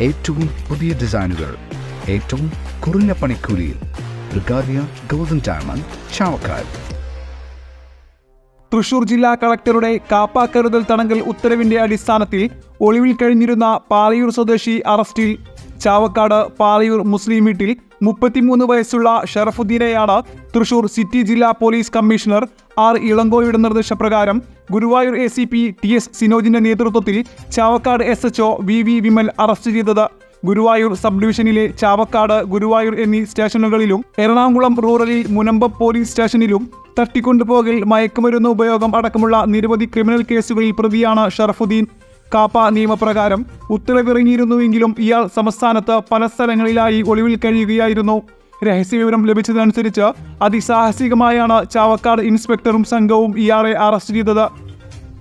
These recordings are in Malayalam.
ഏറ്റവും പുതിയ ഡിസൈനുകൾ ഏറ്റവും കുറഞ്ഞ പണിക്കൂലിയിൽ. ബ്രിഗാദിയ ഗോൾഡൻ ഡയമണ്ട് ചാവക്കാട്. തൃശൂർ ജില്ലാ കളക്ടറുടെ കാപ്പാക്കരുതൽ തടങ്കൽ ഉത്തരവിന്റെ അടിസ്ഥാനത്തിൽ ഒളിവിൽ കഴിഞ്ഞിരുന്ന പാലയൂർ സ്വദേശി അറസ്റ്റിൽ ചാവക്കാട് പാളയൂർ മുസ്ലിം വീട്ടിൽ മുപ്പത്തിമൂന്ന് വയസ്സുള്ള ഷറഫുദ്ദീനെയാണ് തൃശൂർ സിറ്റി ജില്ലാ പോലീസ് കമ്മീഷണർ ആർ ഇളങ്കോയുടെ നിർദ്ദേശപ്രകാരം Guruvayur A C P T S സിനോജിന്റെ നേതൃത്വത്തിൽ Chavakkad S H V V Vimal arrest ചെയ്തത്. ഗുരുവായൂർ സബ് ഡിവിഷനിലെ ചാവക്കാട് ഗുരുവായൂർ എന്നീ സ്റ്റേഷനുകളിലും എറണാകുളം റൂറലിൽ മുനമ്പ പോലീസ് സ്റ്റേഷനിലും തട്ടിക്കൊണ്ടുപോകൽ മയക്കുമരുന്ന് ഉപയോഗം അടക്കമുള്ള നിരവധി ക്രിമിനൽ കേസുകളിൽ പ്രതിയാണ് ഷറഫുദ്ദീൻ. കാപ്പ നിയമപ്രകാരം ഉത്തരവിറങ്ങിയിരുന്നുവെങ്കിലും ഇയാൾ സംസ്ഥാനത്ത് പല സ്ഥലങ്ങളിലായി ഒളിവിൽ കഴിയുകയായിരുന്നു. രഹസ്യവിവരം ലഭിച്ചതനുസരിച്ച് അതിസാഹസികമായാണ് ചാവക്കാട് ഇൻസ്പെക്ടറും സംഘവും ഇയാളെ അറസ്റ്റ് ചെയ്തത്.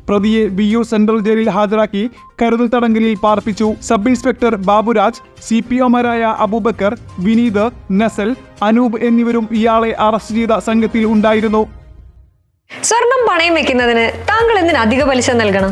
പ്രതിയെ ബി യു സെൻട്രൽ ജയിലിൽ ഹാജരാക്കി കരുതൽ തടങ്കലിൽ പാർപ്പിച്ചു. Sub inspector Baburaj C P ഒമാരായ Abubakar Vineeth Nasal Anoop എന്നിവരും ഇയാളെ അറസ്റ്റ് ചെയ്ത സംഘത്തിൽ ഉണ്ടായിരുന്നു. സ്വർണം പണയം വെക്കുന്നതിന് താങ്കൾ എന്തിന് അധിക പലിശ നൽകണം?